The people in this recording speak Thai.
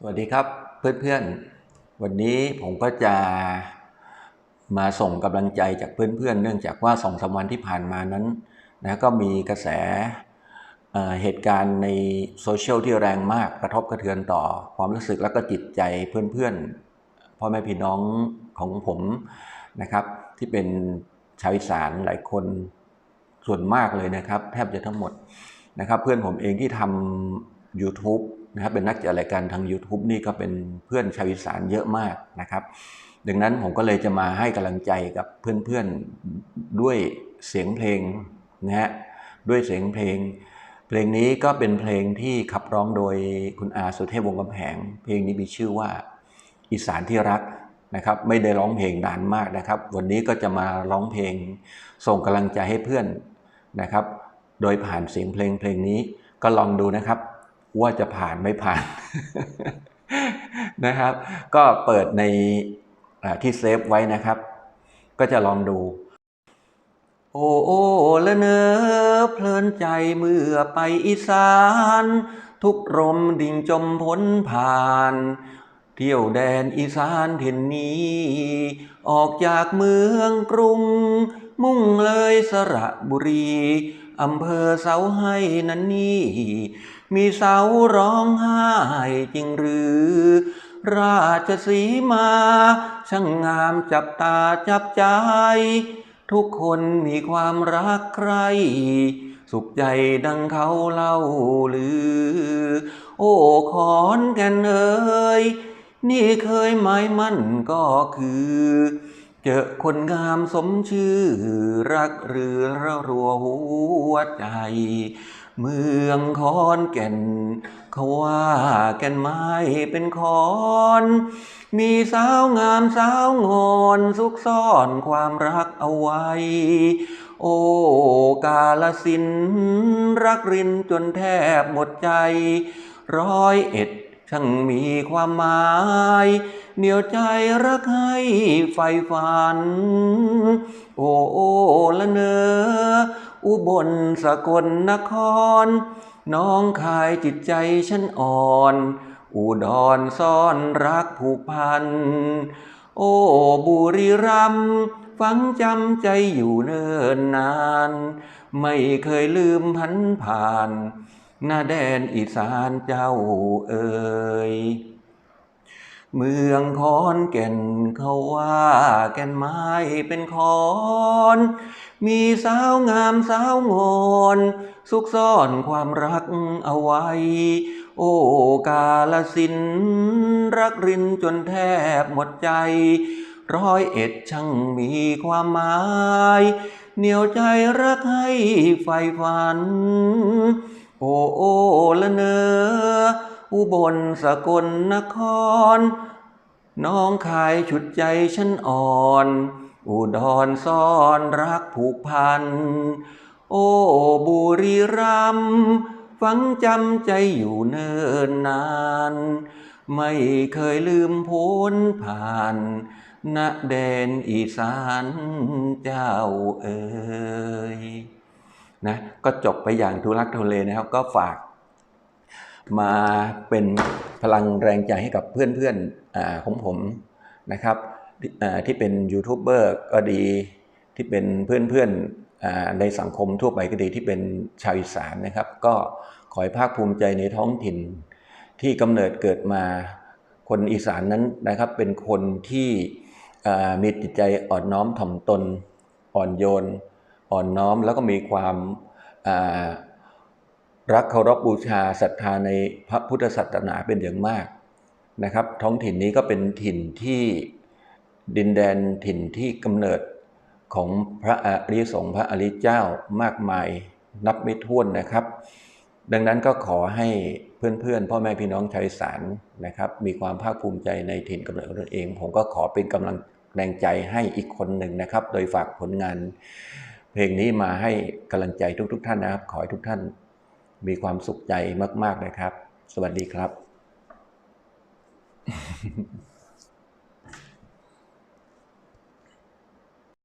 สวัสดีครับเพื่อนๆ วันนี้ผมก็จะมาส่งกำลังใจจากเพื่อนๆ เนื่องจากว่าสองสามวันที่ผ่านมานั้นนะก็มีกระแสเเหตุการณ์ในโซเชียลที่แรงมากกระทบกระเทือนต่อความรู้สึกและก็จิตใจเพื่อนๆพ่อแม่พี่น้องของผมนะครับ ที่เป็นชาวอีสานหลายคนส่วนมากเลยนะครับ แทบจะทั้งหมดนะครับ เพื่อนผมเองที่ทำ YouTube นะครับเป็นนักจัดรายการทาง YouTube นี่ก็เป็นเพื่อนชาวอีสานเยอะมากนะครับ ดังนั้นผมก็เลยจะมาให้กำลังใจกับเพื่อนๆด้วยเสียงเพลงนะฮะด้วยเสียงเพลง เพลงนี้ก็เป็นเพลงที่ขับร้องโดยคุณอาสุเทพวงศ์กำแพงเพลงนี้มีชื่อว่าอีสานที่รักนะครับไม่ได้ร้องเพลงนานมากนะครับ วันนี้ก็จะมาร้องเพลงส่งกำลังใจให้เพื่อนนะครับ โดยผ่านเสียงเพลงเพลงนี้ก็ลองดูนะครับ ว่าจะผ่านไม่ผ่านนะครับ ก็เปิดในที่เซฟไว้นะครับ ก็จะลองดู โอ้โอ้ละเนอเพลินใจเมื่อไปอีสาน ทุกรมดิ่งจมพ้นผ่านเที่ยวแดนอีสานเห็นนี้ ออกจากเมืองกรุง มุ่งเลยสระบุรี อำเภอเสาให้นั้นนี่ มีเสาร้องไห้จริงหรือ ราชสีมา ช่างงามจับตาจับใจ ทุกคนมีความรักใคร สุขใจดังเขาเล่าลือ โอ้ขอนแก่นเอ่ยนี่เคยหมายมั่นก็คือ เจอคนงามสมชื่อ รักเรือระรัวหัวใจ เมืองคอนแก่น เขาว่าแก่นไม้เป็นคอน มีสาวงามสาวงอนซุกซ่อนความรักเอาไว้ โอ้กาลสินรักรินจนแทบหมดใจ ร้อยเอ็ดช่างมีความหมายเหนียวใจรักให้ไฟฝัน โอ้โอละเนอ อุบลสกลนคร น้องคายจิตใจฉันอ่อน อุดรซ่อนรักผูกพัน โอ้บุรีรัมฝังจำใจอยู่เนิ่นนาน ไม่เคยลืมพันผ่านหน้าแดนอีสานเจ้าเอ่ย เมืองคอนแก่นเขาว่าแก่นไม้เป็นคอน มีสาวงามสาวงอนซุกซ่อนความรักเอาไว้ โอ้กาลสินรักรินจนแทบหมดใจ ร้อยเอ็ดช่างมีความหมาย เหนียวใจรักให้ไฟฝัน โอ้โอละเนอ อุบลสกลนคร น้องคายฉุดใจฉันอ่อน อุดรซ่อนรักผูกพัน โอ้บุรีรัมฝังจำใจอยู่เนิ่นนาน ไม่เคยลืมพ้นผ่านณแดนอีสานเจ้าเอ๋ยนะก็จบไปอย่างทุลักทุเลนะครับ ก็ฝาก มาเป็นพลังแรงใจให้กับเพื่อนๆของผมนะครับที่เป็นยูทูบเบอร์ก็ดีที่เป็นเพื่อนๆในสังคมทั่วไปก็ดีที่เป็นชาวอีสานนะครับ ก็ขอให้ภาคภูมิใจในท้องถิ่น ที่กำเนิดเกิดมาคนอีสานนั้นนะครับเป็นคนที่มีจิตใจอ่อนน้อมถ่อมตน อ่อนโยน อ่อนน้อมแล้วก็มีความ รักเคารพบบูชาศรัทธาในพระพุทธศาสนาเป็นอย่างมากนะครับ ท้องถิ่นนี้ก็เป็นถิ่นที่ดินแดนถิ่นที่กำเนิดของพระอริยสงฆ์พระอริยเจ้ามากมายนับไม่ถ้วนนะครับ ดังนั้นก็ขอให้เพื่อนๆ พ่อแม่พี่น้องชาวสานนะครับ มีความภาคภูมิใจในถิ่นกำเนิดของตนเอง ผมก็ขอเป็นกำลังแรงใจให้อีกคนหนึ่งนะครับ โดยฝากผลงาน เพลงนี้มาให้กำลังใจทุกๆ ท่านนะครับ ขอให้ทุกท่าน มีความสุขใจมาก ๆ นะครับ สวัสดีครับ